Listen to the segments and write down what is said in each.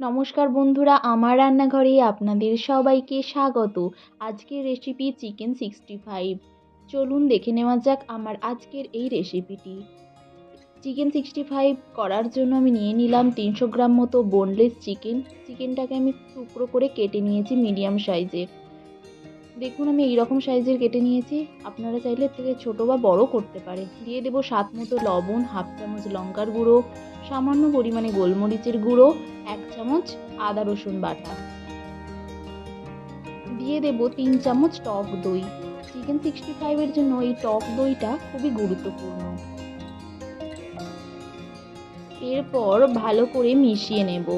নমস্কার বন্ধুরা, আমার রান্নাঘরে আপনাদের সবাইকে স্বাগত। আজকের রেসিপি চিকেন সিক্সটি ফাইভ চলুন দেখে নেওয়া যাক আমার আজকের এই রেসিপিটি চিকেন সিক্সটি ফাইভ করার জন্য আমি নিয়ে নিলাম তিনশো গ্রাম মতো বোনলেস চিকেন চিকেনটাকে আমি টুকরো করে কেটে নিয়েছি মিডিয়াম সাইজের দেখুন আমি এইরকম সাইজের কেটে নিয়েছি। আপনারা চাইলে থেকে ছোটো বা বড় করতে পারে দিয়ে দেবো স্বাদ মতো লবণ, হাফ চামচ লঙ্কার গুঁড়ো, সামান্য পরিমাণে গোলমরিচের গুঁড়ো এক চামচ আদা রসুন বাটা। দিয়ে দেব তিন চামচ টক দই। চিকেন সিক্সটি ফাইভের জন্য এই টক দইটা খুবই গুরুত্বপূর্ণ। এরপর ভালো করে মিশিয়ে নেব।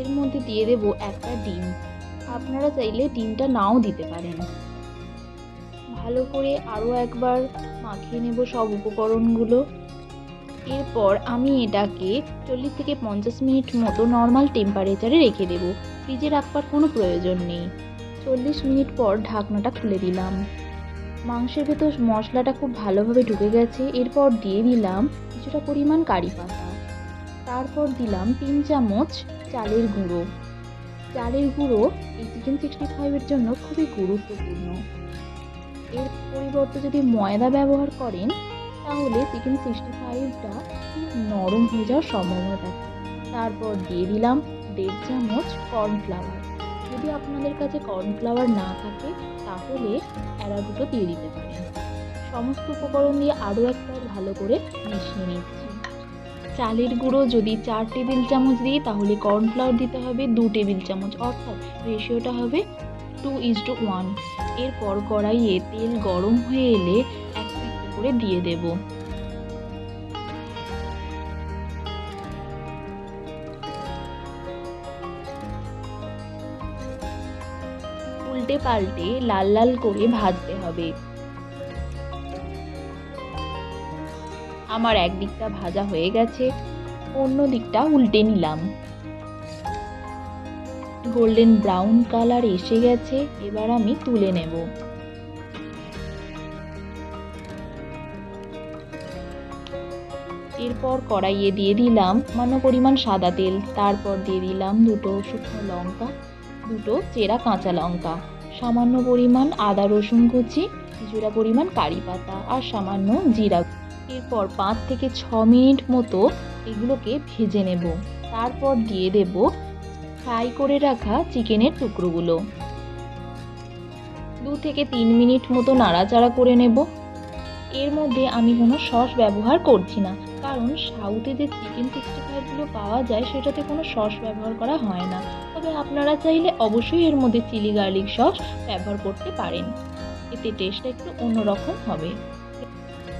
এর মধ্যে দিয়ে দেব একটা ডিম। আপনারা চাইলে ডিমটা নাও দিতে পারেন। ভালো করে আরও একবার মাখিয়ে নেব সব উপকরণগুলো। এরপর আমি এটাকে চল্লিশ থেকে পঞ্চাশ মিনিট মতো নর্মাল টেম্পারেচারে রেখে দেব। ফ্রিজে রাখবার কোনো প্রয়োজন নেই। চল্লিশ মিনিট পর ঢাকনাটা খুলে দিলাম। মাংসের ভেতর মশলাটা খুব ভালোভাবে ঢুকে গেছে। এরপর দিয়ে দিলাম কিছুটা পরিমাণ কারি পাতা। তারপর দিলাম তিন চামচ চালের গুঁড়ো। চালের গুঁড়ো এই চিকেন সিক্সটি ফাইভের জন্য খুবই গুরুত্বপূর্ণ। এর পরিবর্তে যদি ময়দা ব্যবহার করেন, তাহলে চিকেন সিক্সটি ফাইভটা খুব নরম হয়ে যাওয়ার সম্ভাবনা থাকে। তারপর দিয়ে দিলাম দেড় চামচ কর্নফ্লাওয়ার যদি আপনাদের কাছে কর্নফ্লাওয়ার না থাকে, তাহলে দুটো দিয়ে দিতে পারেন। সমস্ত উপকরণ দিয়ে আরও একবার ভালো করে মিশিয়ে নিচ্ছি। চালের গুঁড়ো যদি চার টেবিল চামচ দিই, তাহলে কর্নফ্লাওয়ার দিতে হবে দু টেবিল চামচ। অর্থাৎ রেশিওটা হবে টু ইজ টু ওয়ান এরপর কড়াইয়ে তেল গরম হয়ে এলে একটা করে দিয়ে দেব। উল্টে পাল্টে লাল লাল করে ভাজতে হবে। আমার এক দিকটা ভাজা হয়ে গেছে অন্য দিকটা উল্টে নিলাম। গোল্ডেন ব্রাউন কালার এসে গেছে, এবার আমি তুলে নেব। এরপর কড়াইয়ে দিয়ে দিলাম সামান্য পরিমাণ সাদা তেল, তারপর দিয়ে দিলাম দুটো শুকনো লঙ্কা, দুটো চেরা কাঁচা লঙ্কা, সামান্য পরিমাণ আদা রসুন কুচি, কিছুটা পরিমাণ কারি পাতা আর সামান্য জিরা এরপর পাঁচ থেকে ছ মিনিট মতো এগুলোকে ভেজে নেব। তারপর দিয়ে দেব ফ্রাই করে রাখা চিকেনের টুকরোগুলো। দু থেকে তিন মিনিট মতো নাড়াচাড়া করে নেব। এর মধ্যে আমি কোনো সস ব্যবহার করছি না, কারণ সাউথে যে চিকেন সিক্সটি ফাইভগুলো পাওয়া যায়, সেটাতে কোনো সস ব্যবহার করা হয় না। তবে আপনারা চাইলে অবশ্যই এর মধ্যে চিলি গার্লিক সস ব্যবহার করতে পারেন। এতে টেস্টটা একটু অন্যরকম হবে।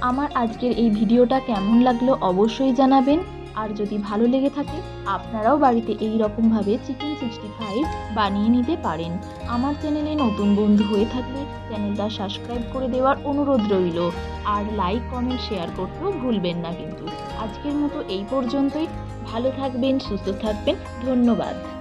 আমার আজকের এই ভিডিওটা কেমন লাগল অবশ্যই জানাবেন। আর যদি ভালো লেগে থাকে, আপনারাও বাড়িতে এই রকমভাবে চিকেন সিক্সটি ফাইভ বানিয়ে নিতে পারেন। আমার চ্যানেলে নতুন বন্ধু হয়ে থাকলে চ্যানেলটা সাবস্ক্রাইব করে দেওয়ার অনুরোধ রইল। আর লাইক, কমেন্ট, শেয়ার করতেও ভুলবেন না কিন্তু। আজকের মতো এই পর্যন্তই। ভালো থাকবেন, সুস্থ থাকবেন। ধন্যবাদ।